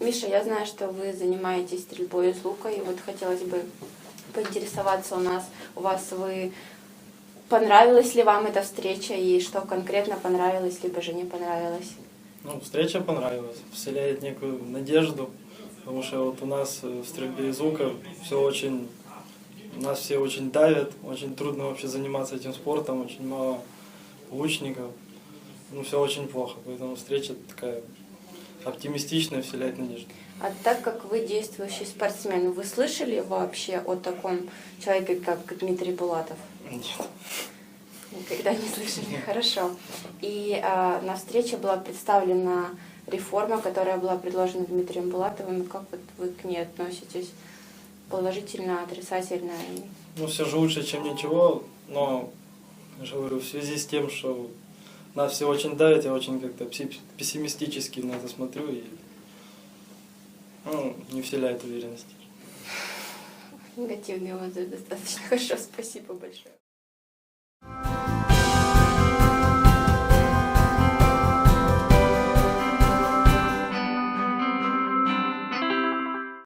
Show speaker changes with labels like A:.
A: Гриша, я знаю, что вы занимаетесь стрельбой из лука, и вот хотелось бы поинтересоваться у нас, у вас вы понравилась ли вам эта встреча и что конкретно понравилось, либо же не понравилось?
B: Ну, встреча понравилась, вселяет некую надежду, потому что вот у нас э, в стрельбе из лука все очень, нас все очень давят, очень трудно вообще заниматься этим спортом, очень мало лучников, ну, все очень плохо, поэтому встреча такая оптимистичная, вселяет надежду.
A: А так как вы действующий спортсмен, вы слышали вообще о таком человеке, как Дмитрий Булатов?
B: Нет.
A: Никогда не слышали. Хорошо. И а, на встрече была представлена реформа, которая была предложена Дмитрием Булатовым. Как вот вы к ней относитесь? Положительно, отрицательно?
B: Ну, все же лучше, чем ничего, но, я же говорю, в связи с тем, что нас все очень давят, я очень как-то пессимистически на это смотрю и ну, не вселяет уверенности.
A: Негативный отзыв достаточно хорошо. Спасибо большое.